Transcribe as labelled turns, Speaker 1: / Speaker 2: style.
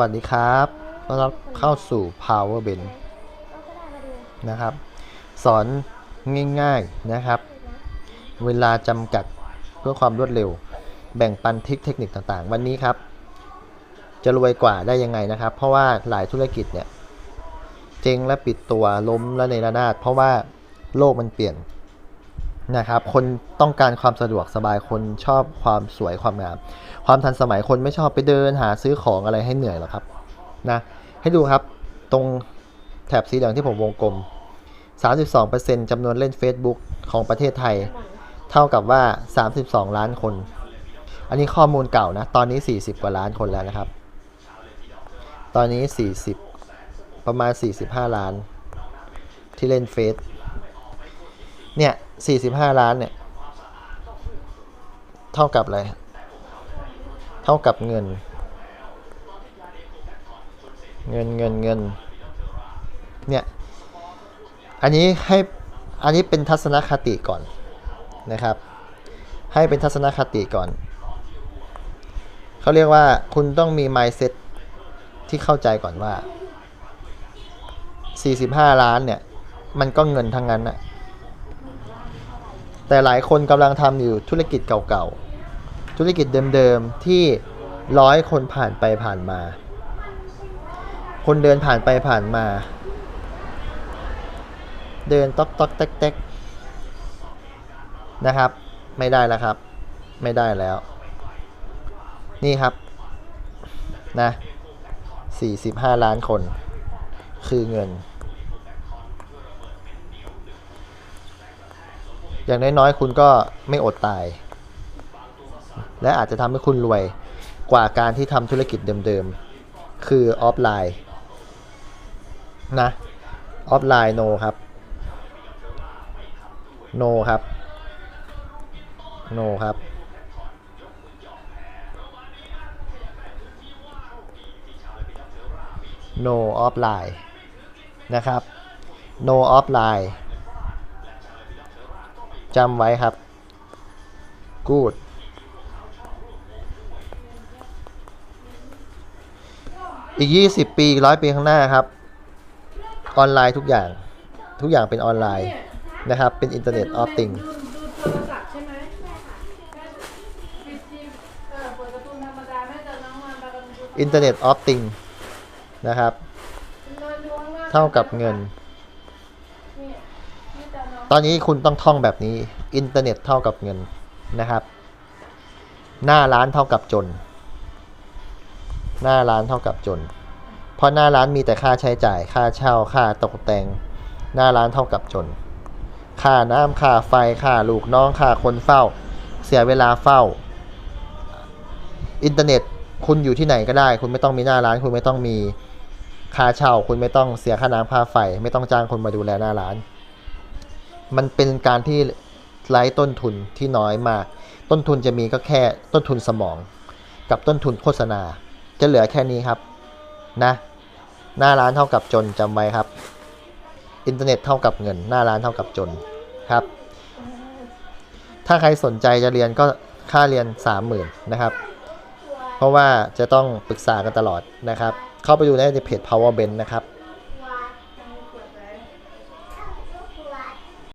Speaker 1: วัสดีครับต้อนรับเข้าสู่ Power Ben นะครับ สอนง่ายๆนะครับ เวลาจำกัดเพื่อความรวดเร็ว แบ่งปันทิคเทคนิคต่างๆ วันนี้ครับ จะรวยกว่าได้ยังไงนะครับ เพราะว่าหลายธุรกิจเนี่ย เจ๊งและปิดตัวล้มและในระนาด เพราะว่าโลกมันเปลี่ยน นะครับ คนต้องการความสะดวกสบายคนชอบความสวยความงาม ความทันสมัยคนไม่ชอบไปเดินหาซื้อของอะไรให้เหนื่อยหรอกครับนะให้ดูครับตรงแถบสีเหลืองที่ผมวงกลม 32%จำนวนเล่น Facebook ของประเทศไทย เท่ากับว่า 32 ล้านคน อันนี้ข้อมูลเก่านะ ตอนนี้ 40 กว่าล้านคนแล้วนะครับ ตอนนี้ 40 ประมาณ 45 ล้านที่เล่นเฟซ เนี่ย45ล้านเนี่ย เท่ากับอะไร เท่ากับเงิน เงินเงินเงิน เนี่ย อันนี้ให้ อันนี้เป็นทัศนคติก่อนนะครับ ให้เป็นทัศนคติก่อน เขาเรียกว่าคุณต้องมี mindset ที่เข้าใจก่อนว่า 45 ล้านเนี่ย มันก็เงินทั้งนั้นอะ แต่หลายคนกำลังทำอยู่ธุรกิจเก่าๆ ธุรกิจเดิมๆ ที่ร้อยคนผ่านไปผ่านมา คนเดินผ่านไปผ่านมา เดินต๊อกต๊อกแต๊กแต๊กนะครับ ไม่ได้แล้วครับ ไม่ได้แล้ว นี่ครับ นะ 45 ล้านคน คือเงิน อย่างน้อยๆ คุณก็ไม่อดตาย และอาจจะทำให้คุณรวยกว่าการที่ทำธุรกิจเดิมๆ คือออฟไลน์นะออฟไลน์โนครับโนครับโนครับ no offline นะครับ no offline จำไว้ครับ good อีก 20 ปีอีกร้อยปีข้างหน้าครับ ออนไลน์ทุกอย่าง ทุกอย่างเป็นออนไลน์นะครับ เป็นอินเทอร์เน็ตออฟติง
Speaker 2: ดูดูโทรศัพท์ใช่ไหมใช่ค่ะปิดทีเออเปิดการ์ตูนธรรมดาแม่จะน้องมันปการ์ตูนดู
Speaker 1: อินเทอร์เน็ตออฟติงนะครับ
Speaker 2: นอนดูข้างล่าง
Speaker 1: เท่ากับเงิน
Speaker 2: เนี่ยนี่จะนอน
Speaker 1: ตอนนี้คุณต้องท่องแบบนี้ อินเทอร์เน็ตเท่ากับเงินนะครับ หน้าร้านเท่ากับจน หน้าร้านเท่ากับจน เพราะหน้าร้านมีแต่ค่าใช้จ่าย ค่าเช่า ค่าตกแต่ง หน้าร้านเท่ากับจน ค่าน้ำค่าไฟ ค่าลูกน้อง ค่าคนเฝ้า เสียเวลาเฝ้า อินเทอร์เน็ตคุณอยู่ที่ไหนก็ได้ คุณไม่ต้องมีหน้าร้าน คุณไม่ต้องมีค่าเช่า คุณไม่ต้องเสียค่าน้ำค่าไฟ ไม่ต้องจ้างคนมาดูแลหน้าร้าน มันเป็นการที่ไร้ต้นทุนที่น้อยมาก ต้นทุนจะมีก็แค่ต้นทุนสมอง กับต้นทุนโฆษณา จะเหลือแค่นี้ครับนะ หน้าร้านเท่ากับจนจำไว้ครับ อินเทอร์เน็ตเท่ากับเงิน หน้าร้านเท่ากับจนครับ ถ้าใครสนใจจะเรียนก็ค่าเรียน 30,000นะครับ เพราะว่าจะต้องปรึกษากันตลอดนะครับ เข้าไปดูได้ในเพจ Power Ben นะครับ